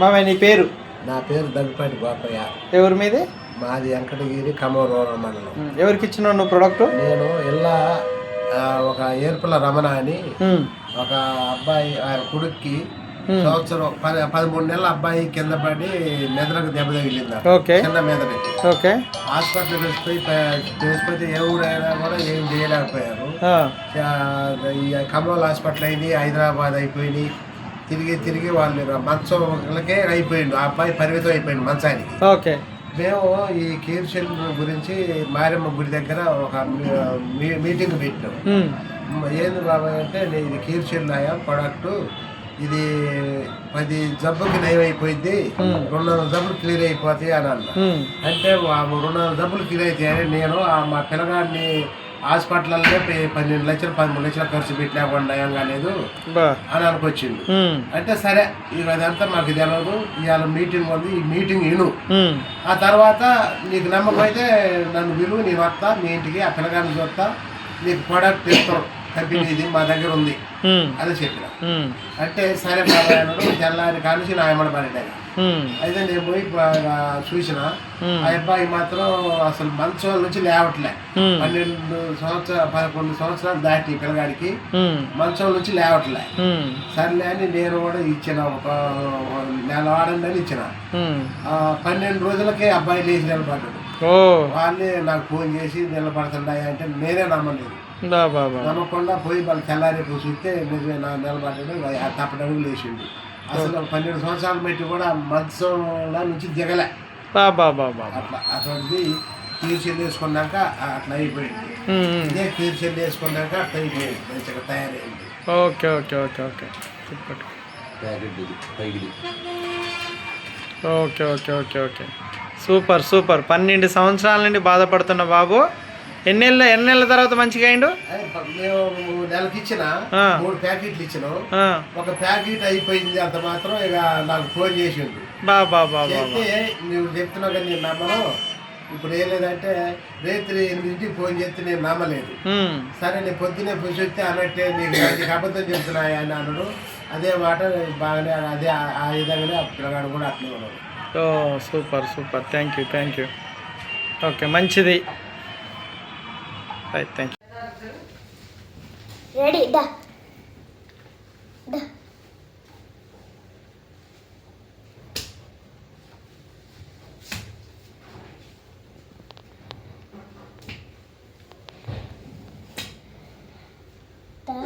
మామయ్య నీ పేరు? నా పేరు దగ్గుపాటి గోపయ్య ఎవరి మీది? మాది వెంకటగిరి ఖమ్మం మండలం. ఎవరికి ఇచ్చినావు నువ్వు ప్రొడక్ట్ నేను ఇలా ఒక ఏర్పుల రమణ అని ఒక అబ్బాయి ఆయన కొడుక్కి సంవత్సరం పది పదమూడు నెలల అబ్బాయి కింద పడి మెదడుకు దెబ్బ తగిలింది చిన్న మెదడుకి ఓకే. హాస్పిటల్ తీసుకుపోయి తీసుకుపోతే ఏ ఊరైనా కూడా ఏం చేయలేకపోయారు. ఈ ఖమ్మం హాస్పిటల్ అయింది హైదరాబాద్ అయిపోయింది తిరిగి తిరిగి వాళ్ళు మంచంలకే అయిపోయిండు. ఆ అబ్బాయి పరిమితం అయిపోయింది మంచానికి. ఓకే. మేము ఈ కీర్షన్ గురించి మారమ్మ గుడి దగ్గర ఒక మీటింగ్ పెట్టాం ఉమ్, ఏంది బాబాయ్ అంటే నేను ఇది కీర్షన్లాయ ప్రొడక్ట్. ఇది పది జబ్బుకి నయం అయిపోయింది. రెండు వందల జబ్బులు క్లియర్ అయిపోతాయి అని అన్న. అంటే రెండు వందల జబ్బులు క్లియర్ అవుతాయని నేను ఆ మా పిల్లగాడిని హాస్పిటల్లో పన్నెండు లక్షలు పదమూడు లక్షలు ఖర్చు పెట్టినా కూడా నయం కాలేదు అని అనుకొచ్చిండు. ఉమ్, అంటే సరే ఇక అదంతా మాకు తెలియదు ఇవాళ మీటింగ్ ఉంది ఈ మీటింగ్ విను. ఆ తర్వాత నీకు నమ్మకం అయితే నన్ను విలువ నేను వస్తా మీ ఇంటికి ఆ పిల్లగాడిని చూస్తా నీకు ప్రొడక్ట్ ఇస్తాం కంపెనీది మా దగ్గర ఉంది. అని చెప్పిన. అంటే సరే బాబాయ్ తెల్లారి కానిసి నా ఎమ్మడి పడ్డాయి ఉమ్, అయితే నేను పోయి చూసిన ఆ అబ్బాయి మాత్రం అసలు మంచం నుంచి లేవట్లే. పన్నెండు సంవత్సరాలు పదకొండు సంవత్సరాలు దాటి పిల్లగాడికి ఉమ్, మంచం నుంచి లేవట్లే. సర్లే అని నేను కూడా ఇచ్చిన ఒక నెల వాడండి అని ఇచ్చిన. పన్నెండు రోజులకే అబ్బాయి లేచి నిలబడ్డాడు. వాళ్ళే నాకు ఫోన్ చేసి నిలబడుతున్నాయి అంటే నేనే నమ్మలేదు. నమ్మకుండా పోయి వాళ్ళు తెల్లారి చూస్తే నిలబడ్డాడు ఆ తప్పడడుగు లేచిండు. అసలు పన్నెండు సంవత్సరాలు పెట్టి కూడా మంచంలో నుంచి దిగలే. బా బా బా బా అట్లా అటువంటిది కీర్చెల్లి వేసుకున్నాక అట్లా అయిపోయింది. ఇదే కీర్చెల్లి వేసుకున్నాక అట్లా అయిపోయింది. మంచిగా తయారైంది. Okay okay okay okay. Okay okay okay okay. Super super. పన్నెండు సంవత్సరాల నుండి బాధపడుతున్న బాబు. ఎన్నెళ్ళ ఎన్నెళ్ళ తర్వాత మంచిగా అయిండు? మేము నెలకి ఇచ్చిన. మూడు ప్యాకెట్లు ఇచ్చినాం. ఒక ప్యాకెట్ అయిపోయింది అంత మాత్రం ఇక నాకు ఫోన్ చేసిండు. బా బా బా బా బా. చెప్తే నువ్వు చెప్తున్నావు కానీ నేను నమ్మను. ఇప్పుడు ఏం లేదంటే రేత్రి ఎనిమిదింటికి ఫోన్ చేస్తే నేను నమ్మలేదు. సరే నేను పొద్దున్నే పుషి వస్తే అన్నట్టే నీకు అబద్ధం చెప్తున్నాయి అని అన్నాడు. అదే మాట బాగానే అదే ఆ- ఆ విధంగానే ఆ పిల్లగాడు కూడా అట్లే ఉన్నాడు. ఓ super super. Thank you thank you. Okay మంచిది. రైట్ థ్యాంక్ యూ రెడీ దా దా దా